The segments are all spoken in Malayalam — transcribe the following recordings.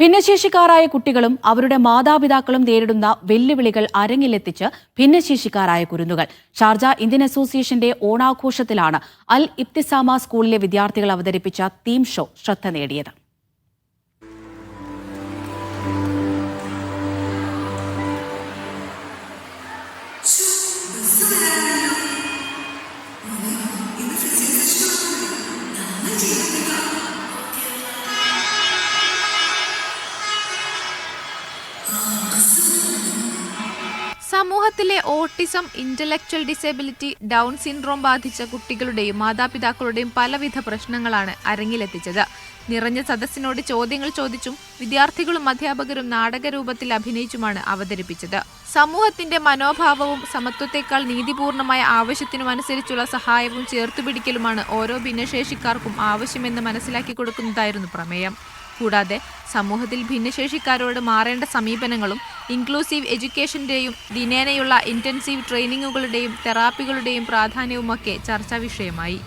ഭിന്നശേഷിക്കാരായ കുട്ടികളും അവരുടെ മാതാപിതാക്കളും നേരിടുന്ന വെല്ലുവിളികൾ അരങ്ങിലെത്തിച്ച് ഭിന്നശേഷിക്കാരായ കുരുന്നുകൾ. ഷാർജ ഇന്ത്യൻ അസോസിയേഷന്റെ ഓണാഘോഷത്തിലാണ് അൽ ഇബ്തിസാമ സ്കൂളിലെ വിദ്യാർത്ഥികൾ അവതരിപ്പിച്ച തീം ഷോ ശ്രദ്ധ നേടിയത്. സമൂഹത്തിലെ autism intellectual disability Down syndrome ബാധിച്ച കുട്ടികളുടെയും മാതാപിതാക്കളുടെയും പലവിധ പ്രശ്നങ്ങളാണ് അരങ്ങിലെത്തിച്ചത്. നിറഞ്ഞ സദസ്സിനോട് ചോദ്യങ്ങൾ ചോദിച്ചും വിദ്യാർത്ഥികളും അധ്യാപകരും നാടകരൂപത്തിൽ അഭിനയിച്ചുമാണ് അവതരിപ്പിച്ചത്. സമൂഹത്തിന്റെ മനോഭാവവും സമത്വത്തെക്കാൾ നീതിപൂർണമായ ആവശ്യത്തിനും അനുസരിച്ചുള്ള സഹായവും ചേർത്തുപിടിക്കലുമാണ് ഓരോ ഭിന്നശേഷിക്കാർക്കും ആവശ്യമെന്ന് മനസ്സിലാക്കി കൊടുക്കുന്നതായിരുന്നു പ്രമേയം. കൂടാതെ സമൂഹത്തിൽ ഭിന്നശേഷിക്കാരോട് മാറേണ്ട സമീപനങ്ങളും ഇൻക്ലൂസീവ് എഡ്യൂക്കേഷന്റെയും ദിനേനയുള്ള ഇന്റൻസീവ് ട്രെയിനിങ്ങുകളുടെയും തെറാപ്പികളുടെയും പ്രാധാന്യവുമൊക്കെ ചർച്ചാ വിഷയമായി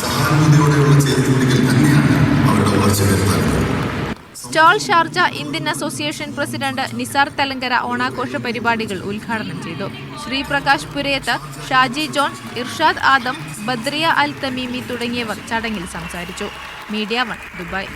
സഹാനുഭൂതിയോടെയുള്ള stall Sharjah Indian association president Nizar Thalankara ഓണാഘോഷ പരിപാടികൾ ഉദ്ഘാടനം ചെയ്തു. Sreeprakash Purayath Shaji John Irshad Adam Badriya Al Tamimi തുടങ്ങിയവർ ചടങ്ങിൽ സംസാരിച്ചു. മീഡിയ വൺ ദുബായ്.